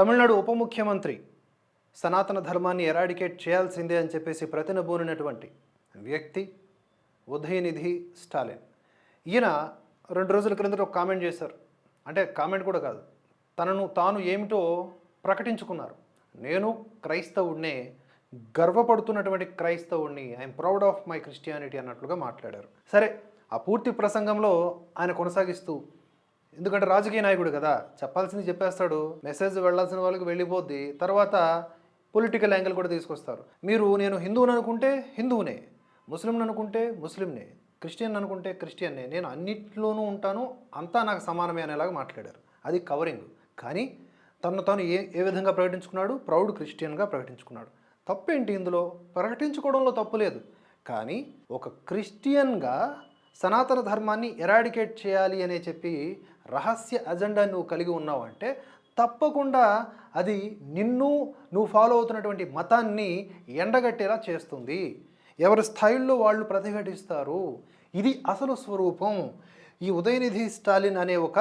తమిళనాడు ఉప ముఖ్యమంత్రి సనాతన ధర్మాన్ని ఎరాడికేట్ చేయాల్సిందే అని చెప్పేసి ప్రతినబూనినటువంటి వ్యక్తి ఉదయనిధి స్టాలిన్. ఈయన రెండు రోజుల క్రిందట ఒక కామెంట్ చేశారు. అంటే కామెంట్ కూడా కాదు. తనను తాను ఏమిటో ప్రకటించుకున్నారు. నేను క్రైస్తవుడినే గర్వపడుతున్నటువంటి క్రైస్తవుడిని I'm proud of my Christianity అన్నట్లుగా మాట్లాడారు. సరే ఆ పూర్తి ప్రసంగంలో ఆయన కొనసాగిస్తూ ఎందుకంటే రాజకీయ నాయకుడు కదా చెప్పాల్సింది చెప్పేస్తాడు. మెసేజ్ వెళ్ళాల్సిన వాళ్ళకి వెళ్ళిపోద్ది. తర్వాత పొలిటికల్ యాంగిల్ కూడా తీసుకొస్తారు. మీరు నేను హిందువుని అనుకుంటే హిందువునే ముస్లింని అనుకుంటే ముస్లింనే క్రిస్టియన్ అనుకుంటే క్రిస్టియన్నే నేను అన్నిట్లోనూ ఉంటాను అంతా నాకు సమానమే అనేలాగా మాట్లాడారు. అది కవరింగ్. కానీ తను తాను ఏ ఏ విధంగా ప్రకటించుకున్నాడు? ప్రౌడ్ క్రిస్టియన్గా ప్రకటించుకున్నాడు. తప్పేంటి ఇందులో? ప్రకటించుకోవడంలో తప్పు లేదు. కానీ ఒక క్రిస్టియన్గా సనాతన ధర్మాన్ని ఎరాడికేట్ చేయాలి అనే చెప్పి రహస్య అజెండా నువ్వు కలిగి ఉన్నావు అంటే తప్పకుండా అది నిన్ను నువ్వు ఫాలో అవుతున్నటువంటి మతాన్ని ఎండగట్టేలా చేస్తుంది. ఎవరి స్థాయిల్లో వాళ్ళు ప్రతిఘటిస్తారు. ఇది అసలు స్వరూపం. ఈ ఉదయనిధి స్టాలిన్ అనే ఒక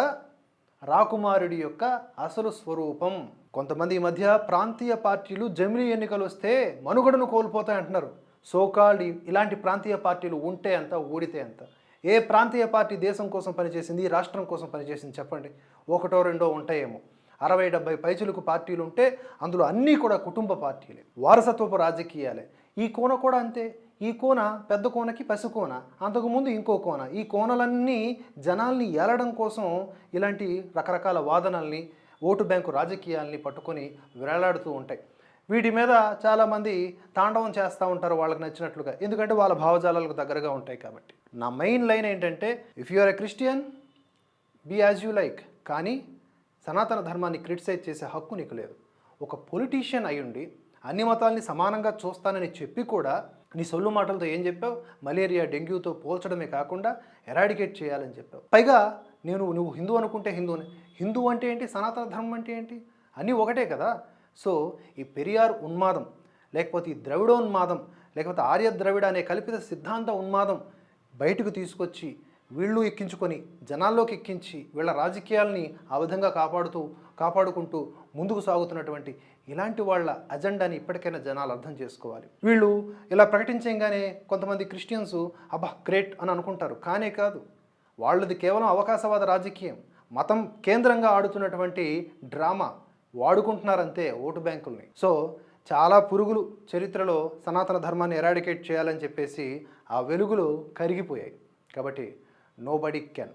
రాకుమారుడి యొక్క అసలు స్వరూపం. కొంతమంది ఈ మధ్య ప్రాంతీయ పార్టీలు జమిలీ ఎన్నికలు వస్తే మనుగడను కోల్పోతాయి అంటున్నారు సోకాల్డ్ ఇలాంటి ప్రాంతీయ పార్టీలు ఉంటే అంత ఊడితే అంత ఏ ప్రాంతీయ పార్టీ దేశం కోసం పనిచేసింది రాష్ట్రం కోసం పనిచేసింది చెప్పండి. ఒకటో రెండో ఉంటాయేమో. అరవై డెబ్బై పైచులకు పార్టీలు ఉంటే అందులో అన్నీ కూడా కుటుంబ పార్టీలే వారసత్వపు రాజకీయాలే. ఈ కోన కూడా అంతే. ఈ కోన పెద్ద కోనకి పసి కోన అంతకుముందు ఇంకో కోన. ఈ కోనలన్నీ జనాల్ని ఏలడం కోసం ఇలాంటి రకరకాల వాదనల్ని ఓటు బ్యాంకు రాజకీయాల్ని పట్టుకొని వేలాడుతూ ఉంటాయి. వీటి మీద చాలామంది తాండవం చేస్తూ ఉంటారు వాళ్ళకి నచ్చినట్లుగా. ఎందుకంటే వాళ్ళ భావజాలాలకు దగ్గరగా ఉంటాయి కాబట్టి. నా మెయిన్ లైన్ ఏంటంటే if you are a Christian be as you like కానీ సనాతన ధర్మాన్ని క్రిటిసైజ్ చేసే హక్కు నీకు లేదు. ఒక పొలిటీషియన్ అయ్యుండి అన్ని మతాల్ని సమానంగా చూస్తానని చెప్పి కూడా నీ సొల్లు మాటలతో ఏం చెప్పావు? మలేరియా డెంగ్యూతో పోల్చడమే కాకుండా ఎరాడికేట్ చేయాలని చెప్పావు. పైగా నేను నువ్వు హిందూ అనుకుంటే హిందూని. హిందూ అంటే ఏంటి? సనాతన ధర్మం అంటే ఏంటి? అన్నీ ఒకటే కదా. సో ఈ పెరియార్ ఉన్మాదం లేకపోతే ఈ ద్రవిడోన్మాదం లేకపోతే ఆర్య ద్రవిడ అనే కల్పిత సిద్ధాంత ఉన్మాదం బయటకు తీసుకొచ్చి వీళ్ళు ఎక్కించుకొని జనాల్లోకి ఎక్కించి వీళ్ళ రాజకీయాల్ని ఆ విధంగా కాపాడుతూ కాపాడుకుంటూ ముందుకు సాగుతున్నటువంటి ఇలాంటి వాళ్ళ అజెండాని ఇప్పటికైనా జనాలు అర్థం చేసుకోవాలి. వీళ్ళు ఇలా ప్రకటించగానే కొంతమంది క్రిస్టియన్స్ అబ్బా గ్రేట్ అని అనుకుంటారు. కానే కాదు. వాళ్ళది కేవలం అవకాశవాద రాజకీయం. మతం కేంద్రంగా ఆడుతున్నటువంటి డ్రామా. వాడుకుంటున్నారంతే ఓటు బ్యాంకుల్ని. సో చాలా పురుగులు చరిత్రలో సనాతన ధర్మాన్ని ఎరాడికేట్ చేయాలని చెప్పేసి ఆ వెలుగులు కరిగిపోయాయి. కాబట్టి నో బడీ కెన్